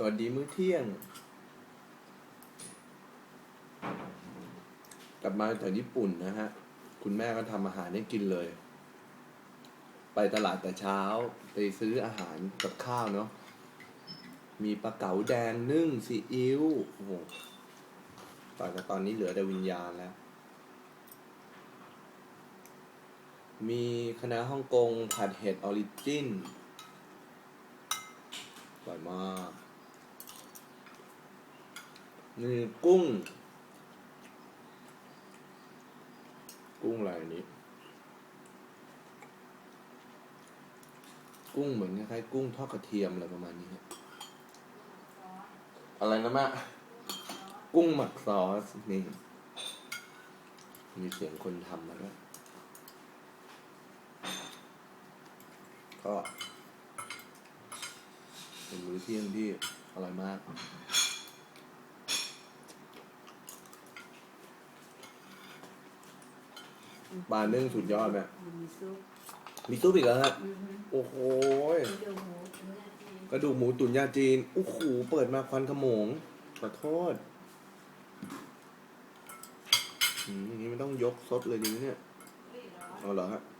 สวัสดีมื้อเที่ยง กลับมาจากญี่ปุ่นนะฮะ คุณแม่ก็ทำอาหารให้กินเลย ไปตลาดแต่เช้า ไปซื้ออาหารกับข้าวเนาะมีปลาเก๋าแดงนึ่งซีอิ๊วโอ้โหตอนตอนนี้เหลือแต่วิญญาณแล้ว มีคณะฮ่องกงผัดเห็ดออริจินอร่อยมาก นี่กุ้ง กุ้งอะไรนี้ กุ้งเหมือนคล้ายๆกุ้งทอดกระเทียมอะไรประมาณนี้ครับอะไรนะแม่กุ้งหมักซอสนี่ มีเสียงคนทำมาด้วยก็เป็นมื้อเที่ยงที่อร่อยมาก ปลานึ่งสุดยอดไหมมีซุปมีซุปอีกแล้วฮะอือฮึโอ้โหยมีดูหมูเนื้อจีนกระดูกหมูตุ๋นยาจีนโอ้โหเปิดมาควันขโมงขอโทษอืมอย่างนี้มันต้องยกซดเลยดีไหมเนี่ยเฮ้ยเหรอเอาเหรอฮะอ